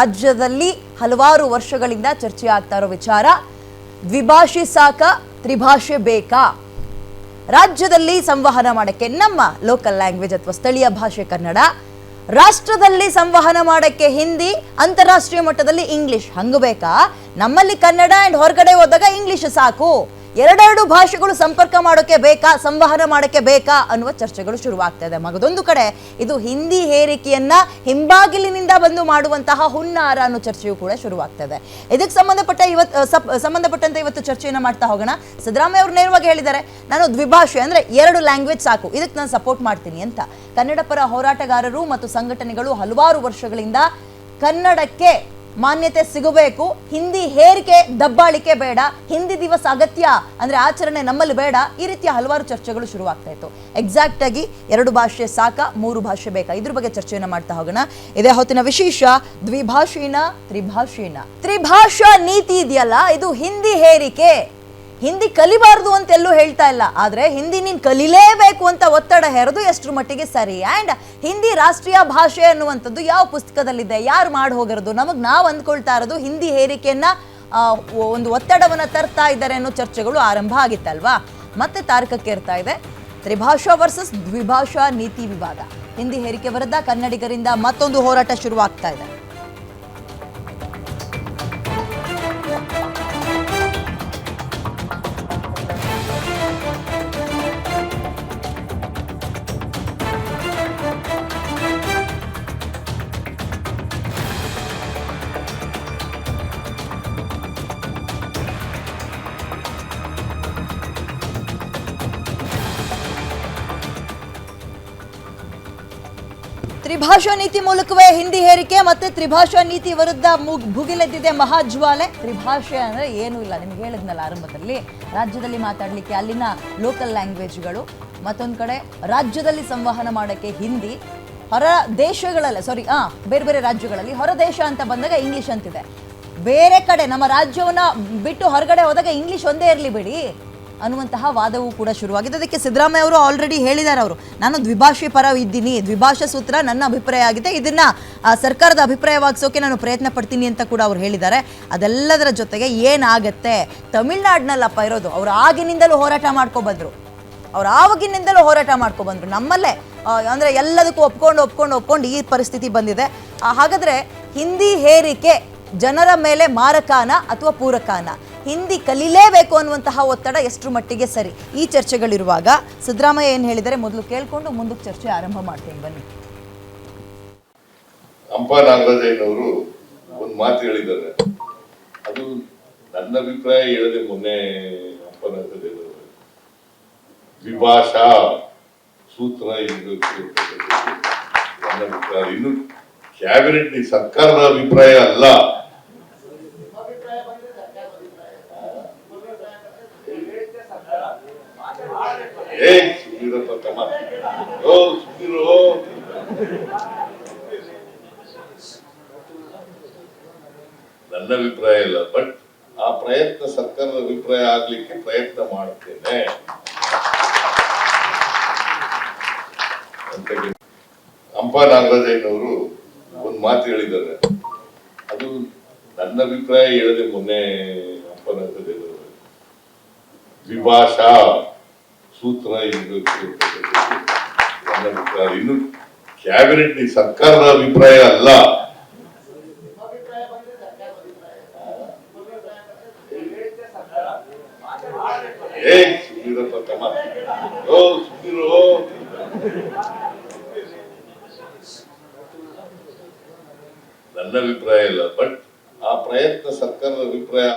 ರಾಜ್ಯದಲ್ಲಿ ಹಲವಾರು ವರ್ಷಗಳಿಂದ ಚರ್ಚೆ ಆಗ್ತಾ ಇರೋ ವಿಚಾರ, ದ್ವಿಭಾಷೆ ಸಾಕ, ತ್ರಿಭಾಷೆ ಬೇಕಾ? ರಾಜ್ಯದಲ್ಲಿ ಸಂವಹನ ಮಾಡಕ್ಕೆ ನಮ್ಮ ಲೋಕಲ್ ಲ್ಯಾಂಗ್ವೇಜ್ ಅಥವಾ ಸ್ಥಳೀಯ ಭಾಷೆ ಕನ್ನಡ, ರಾಷ್ಟ್ರದಲ್ಲಿ ಸಂವಹನ ಮಾಡಕ್ಕೆ ಹಿಂದಿ, ಅಂತಾರಾಷ್ಟ್ರೀಯ ಮಟ್ಟದಲ್ಲಿ ಇಂಗ್ಲಿಷ್ ಹಂಗ ಬೇಕಾ? ನಮ್ಮಲ್ಲಿ ಕನ್ನಡ ಅಂಡ್ ಹೊರಗಡೆ ಹೋದಾಗ ಇಂಗ್ಲಿಷ್ ಸಾಕು. ಎರಡೆರಡು ಭಾಷೆಗಳು ಸಂಪರ್ಕ ಮಾಡೋಕ್ಕೆ ಬೇಕಾ, ಸಂವಹನ ಮಾಡೋಕ್ಕೆ ಬೇಕಾ ಅನ್ನುವ ಚರ್ಚೆಗಳು ಶುರುವಾಗ್ತಾ ಇದೆ ಮಗದೊಂದು ಕಡೆ ಇದು ಹಿಂದಿ ಹೇರಿಕೆಯನ್ನ ಹಿಂಬಾಗಿಲಿನಿಂದ ಬಂದು ಮಾಡುವಂತಹ ಹುನ್ನಾರ ಅನ್ನೋ ಚರ್ಚೆಯು ಕೂಡ ಶುರುವಾಗ್ತಾ ಇದೆ ಇದಕ್ಕೆ ಸಂಬಂಧಪಟ್ಟ ಇವತ್ತು ಸಂಬಂಧಪಟ್ಟಂತೆ ಇವತ್ತು ಚರ್ಚೆಯನ್ನು ಮಾಡ್ತಾ ಹೋಗೋಣ. ಸಿದ್ದರಾಮಯ್ಯ ಅವರು ನೇರವಾಗಿ ಹೇಳಿದ್ದಾರೆ, ನಾನು ದ್ವಿಭಾಷೆ ಅಂದ್ರೆ ಎರಡು ಲ್ಯಾಂಗ್ವೇಜ್ ಸಾಕು, ಇದಕ್ಕೆ ನಾನು ಸಪೋರ್ಟ್ ಮಾಡ್ತೀನಿ ಅಂತ. ಕನ್ನಡ ಪರ ಹೋರಾಟಗಾರರು ಮತ್ತು ಸಂಘಟನೆಗಳು ಹಲವಾರು ವರ್ಷಗಳಿಂದ ಕನ್ನಡಕ್ಕೆ ಮಾನ್ಯತೆ ಸಿಗಬೇಕು. ಹಿಂದಿ ಹೇರಿಕೆ, ದಬ್ಬಾಳಿಕೆ ಬೇಡ. ಹಿಂದಿ ದಿವಸ ಅಗತ್ಯ ಅಂದ್ರೆ ಆಚರಣೆ ನಮ್ಮಲ್ಲಿ ಬೇಡ. ಈ ರೀತಿಯ ಹಲವಾರು ಚರ್ಚೆಗಳು ಶುರುವಾಗ್ತಾ ಇತ್ತು. ಎಕ್ಸಾಕ್ಟ್ ಆಗಿ ಎರಡು ಭಾಷೆ ಸಾಕ, ಮೂರು ಭಾಷೆ ಬೇಕಾ? ಇದ್ರ ಬಗ್ಗೆ ಚರ್ಚೆಯನ್ನು ಮಾಡ್ತಾ ಹೋಗೋಣ. ಇದೇ ಹೊತ್ತಿನ ವಿಶೇಷ, ದ್ವಿಭಾಷೀನ ತ್ರಿಭಾಷೀನ. ತ್ರಿಭಾಷಾ ನೀತಿ ಇದೆಯಲ್ಲ, ಇದು ಹಿಂದಿ ಹೇರಿಕೆ. ಹಿಂದಿ ಕಲಿಬಾರ್ದು ಅಂತ ಎಲ್ಲೂ ಹೇಳ್ತಾ ಇಲ್ಲ. ಆದ್ರೆ ಹಿಂದಿ ನೀನು ಕಲಿಲೇಬೇಕು ಅಂತ ಒತ್ತಡ ಹೇರೋದು ಎಷ್ಟರ ಮಟ್ಟಿಗೆ ಸರಿ. ಅಂಡ್ ಹಿಂದಿ ರಾಷ್ಟ್ರೀಯ ಭಾಷೆ ಅನ್ನುವಂಥದ್ದು ಯಾವ ಪುಸ್ತಕದಲ್ಲಿದೆ, ಯಾರು ಮಾಡಿ ಹೋಗಿರೋದು, ನಮಗೆ ನಾವು ಅಂದ್ಕೊಳ್ತಾ ಇರೋದು ಹಿಂದಿ ಹೇರಿಕೆಯನ್ನ ಒಂದು ಒತ್ತಡವನ್ನ ತರ್ತಾ ಇದ್ದಾರೆ ಅನ್ನೋ ಚರ್ಚೆಗಳು ಆರಂಭ ಆಗಿತ್ತಲ್ವಾ? ಮತ್ತೆ ತಾರಕಕ್ಕೆ ಇರ್ತಾ ಇದೆ. ತ್ರಿಭಾಷಾ ವರ್ಸಸ್ ದ್ವಿಭಾಷಾ ನೀತಿ ವಿವಾದ ಹಿಂದಿ ಹೇರಿಕೆ ವಿರುದ್ಧ ಕನ್ನಡಿಗರಿಂದ ಮತ್ತೊಂದು ಹೋರಾಟ ಶುರುವಾಗ್ತಾ ಇದೆ. ತ್ರಿಭಾಷಾ ನೀತಿ ಮೂಲಕವೇ ಹಿಂದಿ ಹೇರಿಕೆ ಮತ್ತೆ ತ್ರಿಭಾಷಾ ನೀತಿ ವಿರುದ್ಧ ಭುಗಿಲೆದ್ದಿದೆ ಮಹಾಜ್ವಾಲೆ. ತ್ರಿಭಾಷೆ ಅಂದ್ರೆ ಏನೂ ಇಲ್ಲ, ನಿಮ್ಗೆ ಹೇಳಿದ್ನಲ್ಲ ಆರಂಭದಲ್ಲಿ. ರಾಜ್ಯದಲ್ಲಿ ಮಾತಾಡಲಿಕ್ಕೆ ಅಲ್ಲಿನ ಲೋಕಲ್ ಲ್ಯಾಂಗ್ವೇಜ್ಗಳು ಮತ್ತೊಂದು ಕಡೆ ರಾಜ್ಯದಲ್ಲಿ ಸಂವಹನ ಮಾಡೋಕ್ಕೆ ಹಿಂದಿ, ಹೊರ ದೇಶಗಳಲ್ಲ ಸಾರಿ ಆ, ಬೇರೆ ಬೇರೆ ರಾಜ್ಯಗಳಲ್ಲಿ ಹೊರ ದೇಶ ಅಂತ ಬಂದಾಗ ಇಂಗ್ಲಿಷ್ ಅಂತಿದೆ. ಬೇರೆ ಕಡೆ ನಮ್ಮ ರಾಜ್ಯವನ್ನ ಬಿಟ್ಟು ಹೊರಗಡೆ ಹೋದಾಗ ಇಂಗ್ಲಿಷ್ ಒಂದೇ ಇರಲಿ ಬಿಡಿ. ಅನ್ನುವಂತಹ ವಾದವೂ ಕೂಡ ಶುರುವಾಗಿದೆ. ಅದಕ್ಕೆ ಸಿದ್ದರಾಮಯ್ಯ ಅವರು ಆಲ್ರೆಡಿ ಹೇಳಿದ್ದಾರೆ ಅವರು. ನಾನು ದ್ವಿಭಾಷೆ ಪರ ಇದ್ದೀನಿ. ದ್ವಿಭಾಷಾ ಸೂತ್ರ ನನ್ನ ಅಭಿಪ್ರಾಯ ಆಗಿದೆ. ಇದನ್ನ ಸರ್ಕಾರದ ಅಭಿಪ್ರಾಯವಾಗಿಸೋಕೆ ನಾನು ಪ್ರಯತ್ನ ಪಡ್ತೀನಿ ಅಂತ ಕೂಡ ಅವ್ರು ಹೇಳಿದ್ದಾರೆ. ಅದೆಲ್ಲದರ ಜೊತೆಗೆ ಏನಾಗತ್ತೆ? ತಮಿಳ್ನಾಡಿನಲ್ಲಪ್ಪ ಇರೋದು, ಅವರು ಆಗಿನಿಂದಲೂ ಹೋರಾಟ ಮಾಡ್ಕೊ ಬಂದ್ರು. ಅವ್ರು ಆವಾಗಿನಿಂದಲೂ ಹೋರಾಟ ಮಾಡ್ಕೊ ಬಂದ್ರು. ನಮ್ಮಲ್ಲೇ ಅಂದರೆ ಎಲ್ಲದಕ್ಕೂ ಒಪ್ಕೊಂಡು ಒಪ್ಕೊಂಡು ಒಪ್ಕೊಂಡು ಈ ಪರಿಸ್ಥಿತಿ ಬಂದಿದೆ. ಹಾಗಾದ್ರೆ ಹಿಂದಿ ಹೇರಿಕೆ ಜನರ ಮೇಲೆ ಮಾರಕಾನ ಅಥವಾ ಪೂರಕಾನ? ಹಿಂದಿ ಕಲಿಲೇಬೇಕು ಅನ್ನುವಂತಹ ಒತ್ತಡ ಎಷ್ಟು ಮಟ್ಟಿಗೆ ಸರಿ? ಈ ಚರ್ಚೆಗಳಿರುವಾಗ ಸಿದ್ದರಾಮಯ್ಯ ಏನು ಹೇಳಿದರೆ ಮೊದಲು ಕೇಳ್ಕೊಂಡು ಮುಂದಕ್ಕೆ ಚರ್ಚೆ ಆರಂಭ ಮಾಡ್ತೀನಿ, ಬನ್ನಿ. ಅಂಪ ನಾಗರಾಜಯ್ಯನವರು ಒಂದು ಮಾತು ಹೇಳಿದ್ದಾರೆ. ಅದು ನನ್ನ ಅಭಿಪ್ರಾಯ ಹೇಳದೆ ಮೊನ್ನೆ ಅಂಬ ನಾಗರಾಜಯ್ಯನವರು. ದ್ವಿಭಾಷಾ ಸೂತ್ರ ನನ್ನ ಅಭಿಪ್ರಾಯ. ಇನ್ನು ಕ್ಯಾಬಿನೆಟ್ ಸರ್ಕಾರದ ಅಭಿಪ್ರಾಯ ಅಲ್ಲ. ಏ ಸುಮ್ಮನಿರಪ್ಪ ತಮ್ಮ ಓ ನನ್ನ ಅಭಿಪ್ರಾಯ ಇಲ್ಲ, ಬಟ್ ಆ ಪ್ರಯತ್ನ ಸರ್ಕಾರದ ಅಭಿಪ್ರಾಯ ಆಗ್ಲಿಕ್ಕೆ ಪ್ರಯತ್ನ ಮಾಡ್ತೇನೆ. ಅಂತ ಅಂಪ ನಾಗರಾಜಯ್ಯನವರು ಒಂದು ಮಾತು ಹೇಳಿದ್ದಾರೆ. ಅದು ನನ್ನ ಅಭಿಪ್ರಾಯ ಹೇಳದೆ ಮೊನ್ನೆ ಅಂಪ ನಾಗರಾಜಯ್ಯನವರು ದ್ವಿಭಾಷಾ ಸೂತ್ರ ಇನ್ನು ಕ್ಯಾಬಿನೆಟ್ ಸರ್ಕಾರದ ಅಭಿಪ್ರಾಯ ಅಲ್ಲ. ನನ್ನ ಅಭಿಪ್ರಾಯ ಇಲ್ಲ ಬಟ್ ಆ ಪ್ರಯತ್ನ ಸರ್ಕಾರದ ಅಭಿಪ್ರಾಯ.